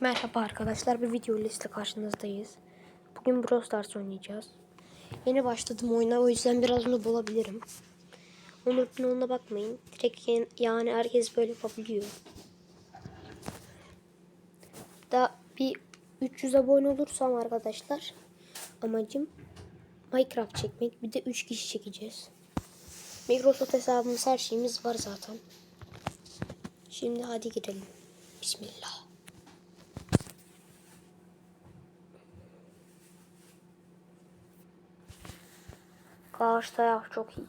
Merhaba arkadaşlar, bir video liste karşınızdayız. Bugün Brawl Stars oynayacağız. Yeni başladım oyuna, o yüzden biraz onu bulabilirim. Unutun ona bakmayın. Direkt yani herkes böyle yapabiliyor. Da bir 300 abone olursam arkadaşlar amacım Minecraft çekmek. Bir de 3 kişi çekeceğiz. Microsoft hesabımız her şeyimiz var zaten. Şimdi hadi girelim. Bismillah. Karşı taraf çok iyi.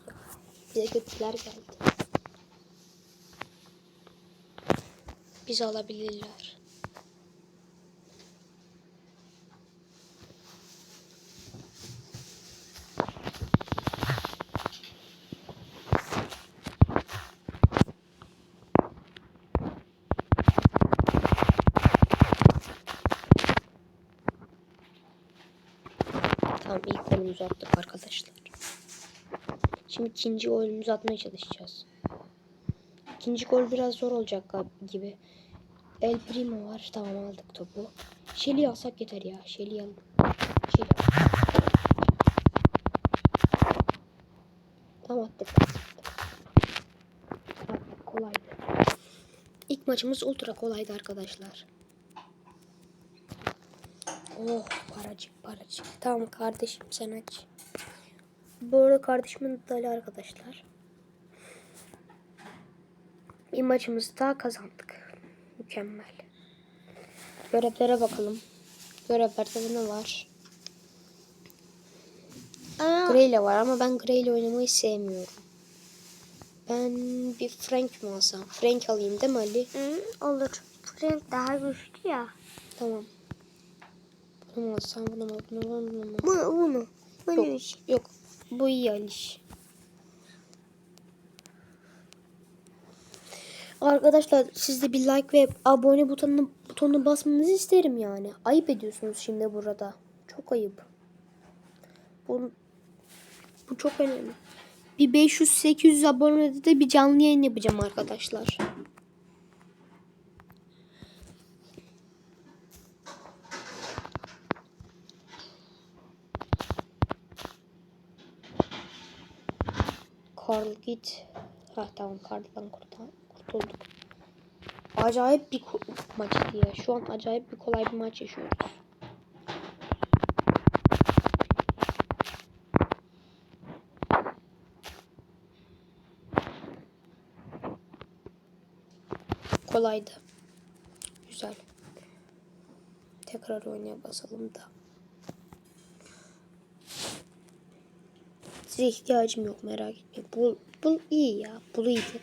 Bize kötüler geldi. Biz alabilirler. Tamam ilk golümüzü attık arkadaşlar. Şimdi ikinci golümüzü atmaya çalışacağız. İkinci gol biraz zor olacak gibi. El Primo var. Tamam aldık topu. Shelly alsak yeter ya. Shelly alalım. Shelly. Tamam attık. Attık. Kolaydı. İlk maçımız ultra kolaydı arkadaşlar. Oh paracık paracık. Tamam kardeşim sen aç. Bu arada kardeşimin adı Ali arkadaşlar. Bir maçımızı daha kazandık. Mükemmel. Görevlere bakalım. Görevlerde ne var? Aa, Grey ile var ama ben Grey ile oynamayı sevmiyorum. Ben bir Frank mi alsam? Frank alayım değil mi Ali? hı, olur. Frank daha güçlü ya. Tamam. Bunu mu alsam? Bunu mu? Bunu mu? Bunu mu? Bu bunu. Bunu Yok, yok. Aliş. Arkadaşlar siz de bir like ve abone butonuna, butonuna basmanızı isterim yani. Ayıp ediyorsunuz şimdi burada. Çok ayıp. Bu, bu çok önemli. Bir 500-800 abonede de bir canlı yayın yapacağım arkadaşlar. Karl git. Ha tamam Karl'dan kurtul kurtulduk. Acayip bir maçtı ya. Şu an acayip bir kolay bir maç yaşıyoruz. Kolaydı. Güzel. Tekrar oynaya basalım da. Size ihtiyacım yok merak etmeyin. Bul, bul iyi ya. Bul iyiydi.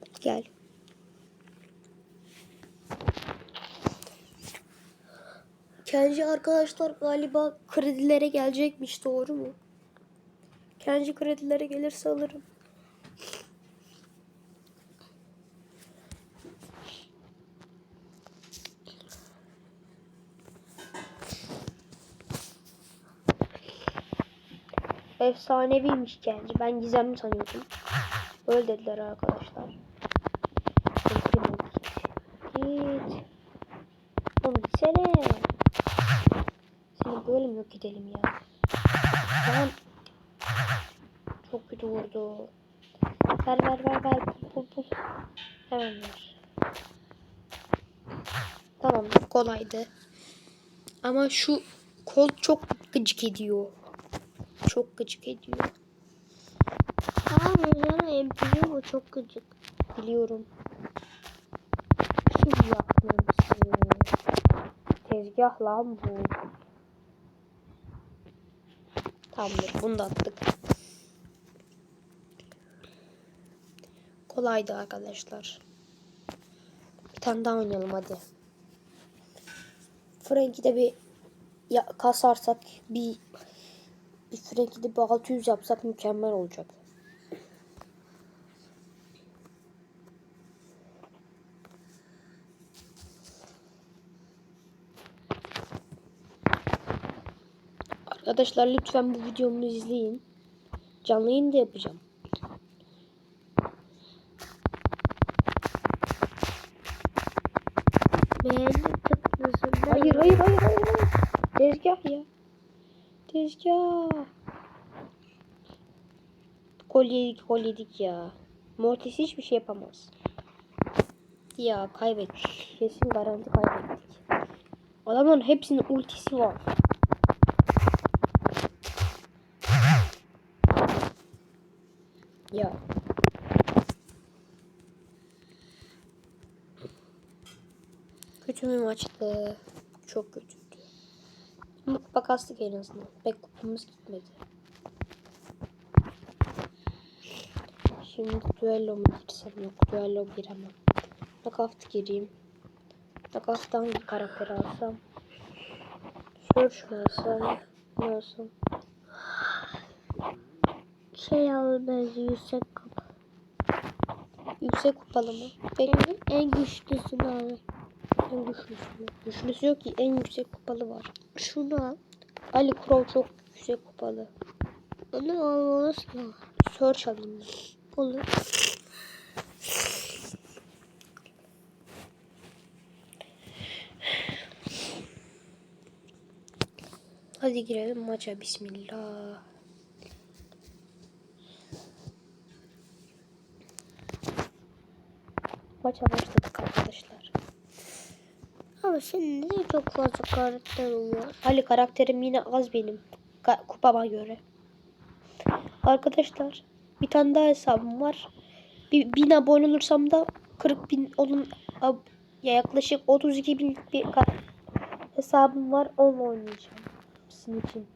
Bul gel. Kenji arkadaşlar galiba kredilere gelecekmiş doğru mu? Kenji kredilere gelirse alırım. Efsaneviymiş Kenji. Ben gizemli sanıyordum. Öyle dediler arkadaşlar. Git. Oğlum gitsene. Seni böyle mi yok edelim ya? Lan. Çok kötü vurdu. Ver ver ver ver. Bul bul. Hemen ver. Tamam kolaydı. Ama şu kol çok gıcık ediyor. Çok gıcık ediyor. Abi yani MP bu çok gıcık. Biliyorum. Kim yapmışsın? Tezgah lan bu. Tamamdır. Bunu da attık. Kolaydı arkadaşlar. Bir tane daha oynayalım hadi. Frank'i de bir ya, kasarsak bir de bir 600 yapsak mükemmel olacak. Arkadaşlar lütfen bu videomu izleyin. Canlı yayın da yapacağım. Beğendim tıklısın. Hayır hayır hayır hayır. hayır. Tezgah ya. Tezgah. Gol yedik ya. Mortis hiçbir şey yapamaz. Ya kaybettik. Kesin garanti kaybettik. Adamların hepsinin ultisi var. Ya. Kötü bir maçtı. Çok kötüydü. Ama kupa kastık en azından. Pek kupamız gitmedi. Şimdi düello mu girsem yok. Düello giremem. Knockout gireyim. Knockout'tan hangi karakteri alsam? Search mu alsam? Ne alsam? Şey al bence yüksek kapı. Yüksek kupalı mı? Peki En güçlüsünü al. en güçlüsü mü? Güçlüsü yok ki en yüksek kupalı var. Şunu al. Ali Crow çok yüksek kupalı. Onu almalısın. Search alayım. Olur. Hadi girelim maça bismillah. Maça başladık arkadaşlar. Ama şimdi de çok fazla karakter oluyor. Ali karakterim yine az benim. Ka- kupama göre. Arkadaşlar bir tane daha hesabım var. Bir, bin abone olursam da 40 bin olun ya yaklaşık 32 bin bir hesabım var. Onunla oynayacağım. Sizin için.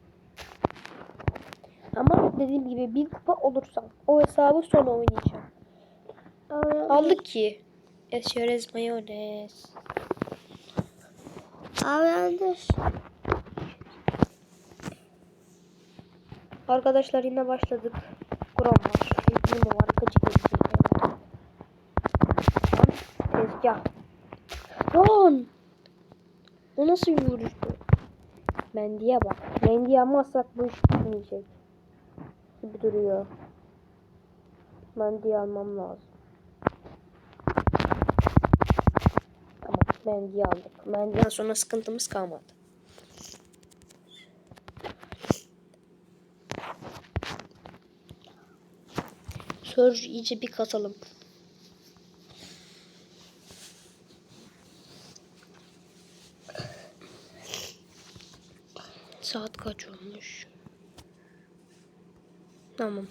Ama dediğim gibi bin kupa olursam o hesabı sonra oynayacağım. Aldık ki. Eşerez mayonez. Abi Arkadaşlar yine başladık. Grom var. Elbimo var. Gıcık Elbimo var. Tezgah. Lan! O nasıl vuruştu? Mendy'e bak. Mendy'yi almazsak bu iş bitmeyecek. Gibi duruyor. Mendy'yi almam lazım. Tamam. Mendy'yi aldık. Mendy'den sonra sıkıntımız kalmadı. Surge iyice bir katalım. Saat kaç olmuş? Tamam.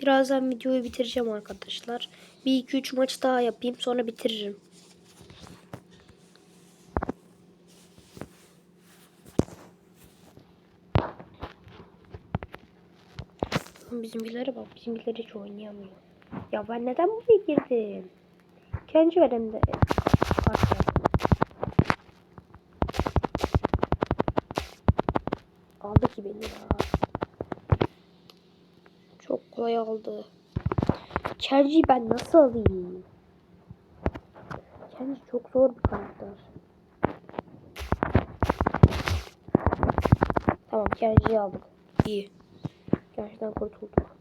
Birazdan videoyu bitireceğim arkadaşlar. Bir iki üç maç daha yapayım sonra bitiririm. Bizimkilere bak. Bizimkiler hiç oynayamıyor. Ya ben neden buraya girdim? Kendi verem de kartı. Aldı ki beni ya. Çok kolay aldı. Kenji'yi ben nasıl alayım? Kenji çok zor bir karakter. Tamam Kenji'yi aldık. İyi. Gerçekten kurtulduk.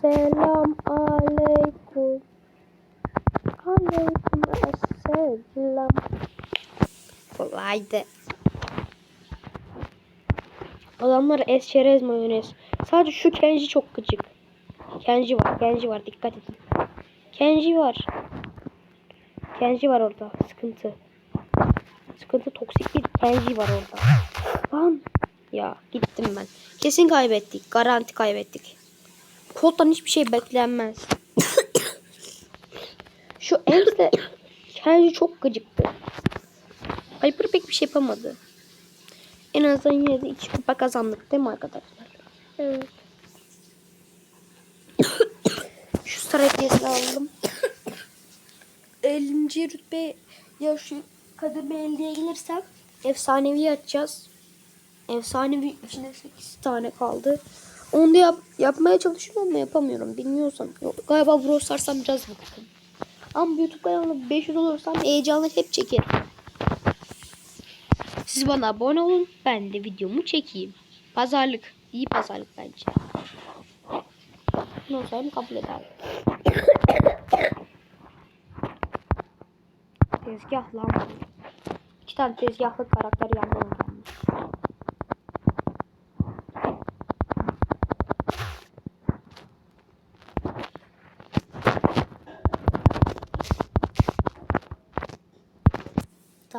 Selam aleyküm. Aleyküm selam. Kolaydı. Adamlar es çerez mayonez. Sadece şu Kenji çok gıcık. Kenji var, Kenji var. Dikkat edin. Kenji var. Kenji var orada. Sıkıntı. Sıkıntı toksik bir Kenji var orada. Lan. Ya gittim ben. Kesin kaybettik. Garanti kaybettik. Colt'tan hiçbir şey beklenmez. Şu Ems'le Kenji çok gıcıktı. Piper pek bir şey yapamadı. En azından yine de iki kupa kazandık değil mi arkadaşlar? Evet. Şu saray hediyesini alalım. 50. rütbe ya şu kademe 50'ye gelirsem efsanevi açacağız. Efsanevi içinde 8 tane kaldı. Onu da yap, yapmaya çalışıyorum ama yapamıyorum. Bilmiyorsam. Yok, galiba Brawl Stars'tan biraz bıktım. Ama YouTube kanalıma 500 olursam heyecanla hep çekerim. Siz bana abone olun. Ben de videomu çekeyim. Pazarlık. iyi pazarlık bence. Ne olsaydım kabul ederdim. Tezgah lan. İki tane tezgahlı karakter yan yana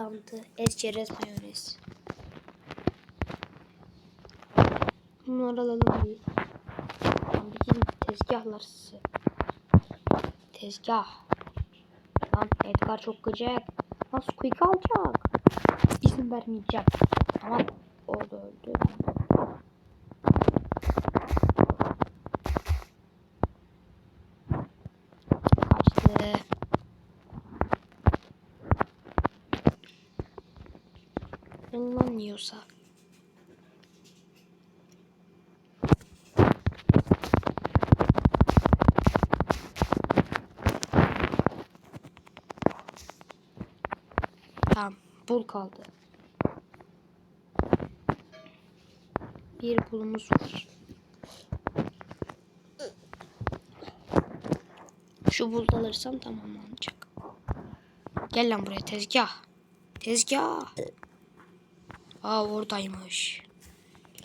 Tamamdı. Ez çerez mayonez. Bunları alalım. Lan Bizim tezgahlar size. Tezgah. Lan Edgar çok gıcık. Lan Squeak alacak. İzin vermeyeceğim. Ama Lan yiyorsa. Tamam. Bul kaldı. Bir bulumuz var. Şu bul alırsam tamamlanacak. Gel lan buraya tezgah. Tezgah. Aa oradaymış.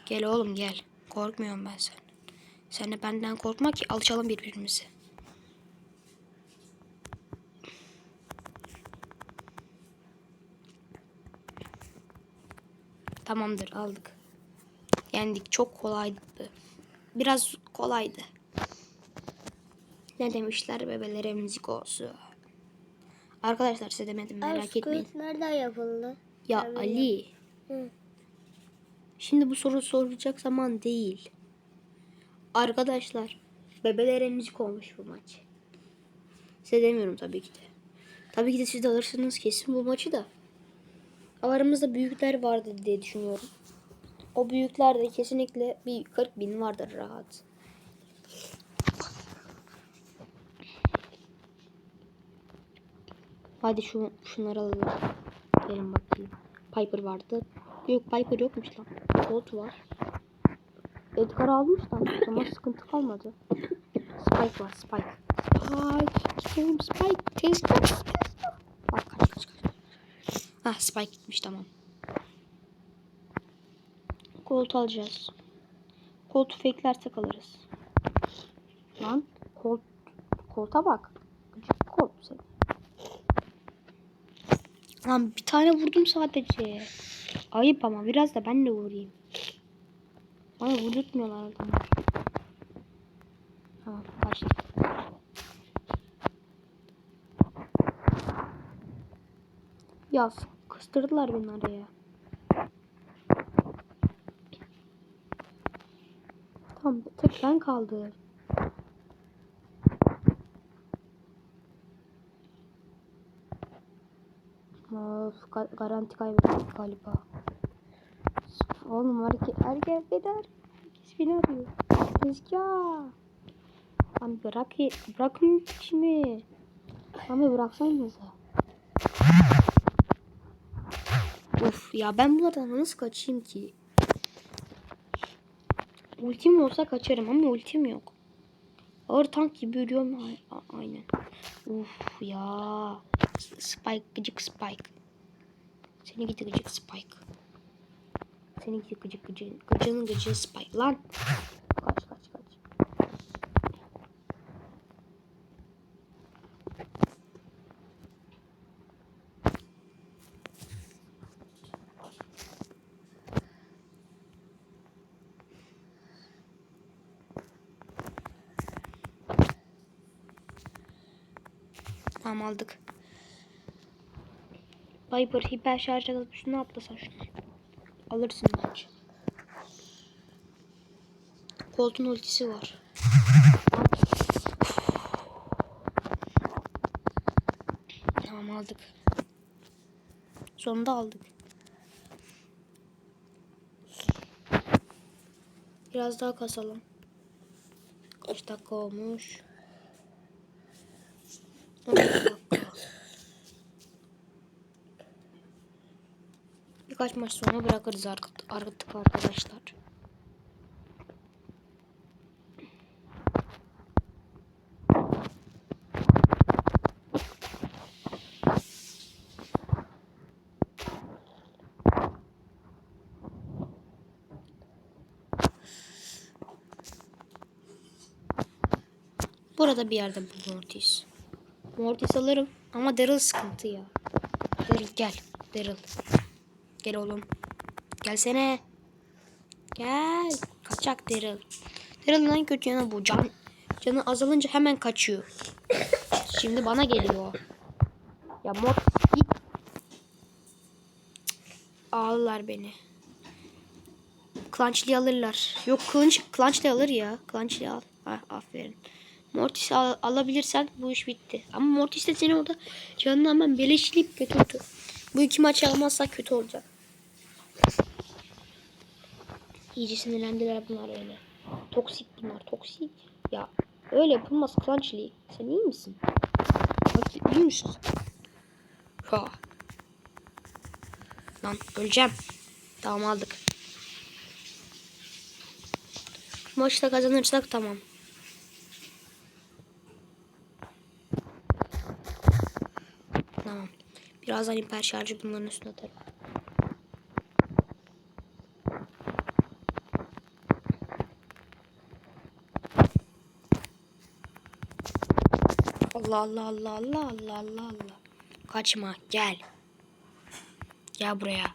Gel oğlum gel. Korkmuyorum ben sen. Sen de benden korkma ki alışalım birbirimize. Tamamdır aldık. Yendik. Çok kolaydı. Biraz kolaydı. Ne demişler bebelere müzik olsun. Arkadaşlar size demedim merak Abi, etmeyin. Squid nereden yapıldı? Ya Tabii. Ali. Şimdi bu soru soracak zaman değil. Arkadaşlar bebelere müzik olmuş bu maç. Size demiyorum tabii ki de. Tabii ki de siz de alırsınız kesin bu maçı da. Aramızda büyükler vardı diye düşünüyorum. O büyüklerde kesinlikle bir 40 bin vardır rahat. Hadi şu şunları alalım. Gelin bakayım. Piper vardı. Yok Piper yokmuş lan. Colt var. Edgar almış lan. O zaman sıkıntı kalmadı. Spike var Spike. Spike. Gidelim Spike. Tezgah. tezgah. Bak kaç kaç kaç. Ah Spike gitmiş tamam. Colt alacağız. Colt fake'lersek alırız. Lan Colt. Colt'a bak. Gıcık Colt. Lan bir tane vurdum sadece. Ayıp ama biraz da ben de vurayım. Bana vurdurtmuyorlar adamlar. Tamam kaçtı. Ya kıstırdılar beni araya. Tamam tek ben kaldı. Of, ga- garanti kaybettik galiba. Oğlum hareket, hareket eder. Herkes beni arıyor. Tezgah. Lan bırak, bırakın şimdi. Lan bıraksanıza. Of ya ben bunlardan nasıl kaçayım ki? Ultim olsa kaçarım ama ultim yok. Ağır tank gibi yürüyorum. Aynen. Uf ya. Spike gıcık Spike. Seni gidi Spike. Seni gidi gıcık gıcık. Gıcığı Spike. Lan. Kaç kaç kaç. Tamam aldık. Viper hiper şarj alıp şunu atlasan şunu. Alırsın bence. Koltuğun ultisi var. Tamam aldık. Sonunda aldık. Biraz daha kasalım. Kaç dakika olmuş? 12 dakika. Birkaç maç sonra bırakırız artık, arkadaşlar. Burada bir yerde bu Mortis. Mortis alırım ama Daryl sıkıntı ya. Daryl gel. Daryl. Gel oğlum. Gelsene. Gel. Kaçak Daryl. Daryl'ın en kötü yanı bu. Can, canı azalınca hemen kaçıyor. Şimdi bana geliyor. Ya Mortis git. Beni. Clunch'li alırlar. Yok Clunch, Clunch'li alır ya. Clunch'li al. Ah, aferin. Mortis al- alabilirsen bu iş bitti. Ama Mortis de seni orada canını hemen beleşleyip götürdü. Bu iki maçı almazsak kötü olacak. İyice sinirlendiler bunlar öyle. Toksik bunlar toksik. Ya öyle yapılmaz Clunchly. Sen iyi misin? Bak iyi misin? Ha. Lan öleceğim. Tamam aldık. Maçta kazanırsak tamam. Tamam. Birazdan hiper şarjı bunların üstüne atarım. Allah Allah Allah Allah Allah Allah Allah. Kaçma gel. Gel buraya.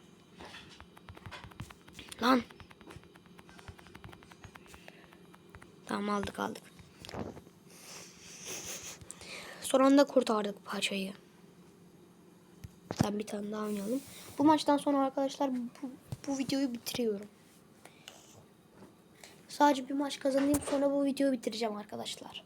Lan. Tamam aldık aldık. Son anda kurtardık paçayı. Sen bir tane daha oynayalım. Bu maçtan sonra arkadaşlar bu, bu videoyu bitiriyorum. Sadece bir maç kazanayım sonra bu videoyu bitireceğim arkadaşlar.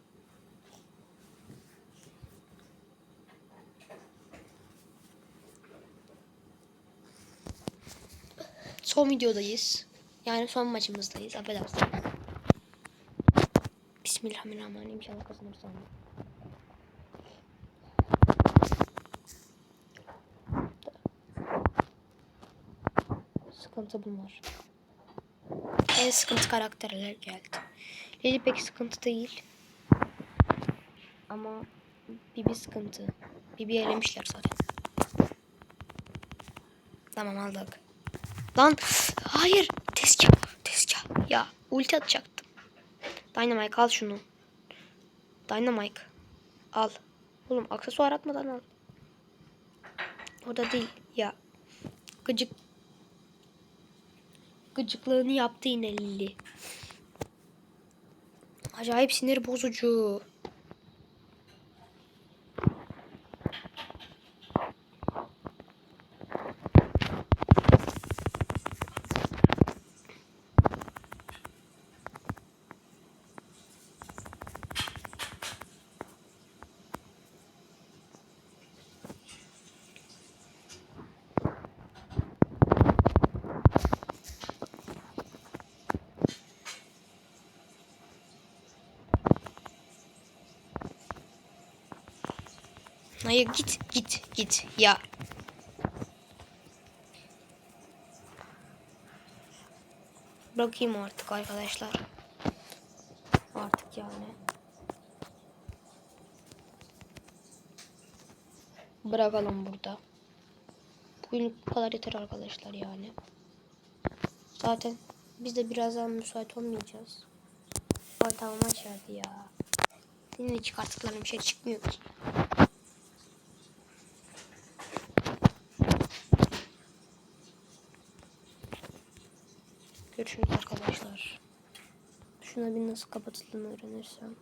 Son videodayız. Yani son maçımızdayız. Affedersin. Bismillahirrahmanirrahim. İnşallah kazanırsam. Sıkıntı bunlar. En sıkıntı karakterler geldi. Lili pek sıkıntı değil. Ama Bibi sıkıntı. Bibi elemişler zaten. Tamam aldık. Lan hayır tezgah tezgah ya ulti atacaktım. Dynamite al şunu. Dynamite al. Oğlum aksesuar atmadan al. Orada değil ya. Gıcık. Gıcıklığını yaptı yine Lili. Acayip sinir bozucu. Hayır git git git ya. Bırakayım artık arkadaşlar. Artık yani. Bırakalım burada. Bugün bu kadar yeter arkadaşlar yani. Zaten biz de birazdan müsait olmayacağız. Ortalama açardı ya. Senin de çıkarttıkların bir şey çıkmıyor ki. Görüşürüz arkadaşlar. Şuna bir nasıl kapatıldığını öğrenirsem.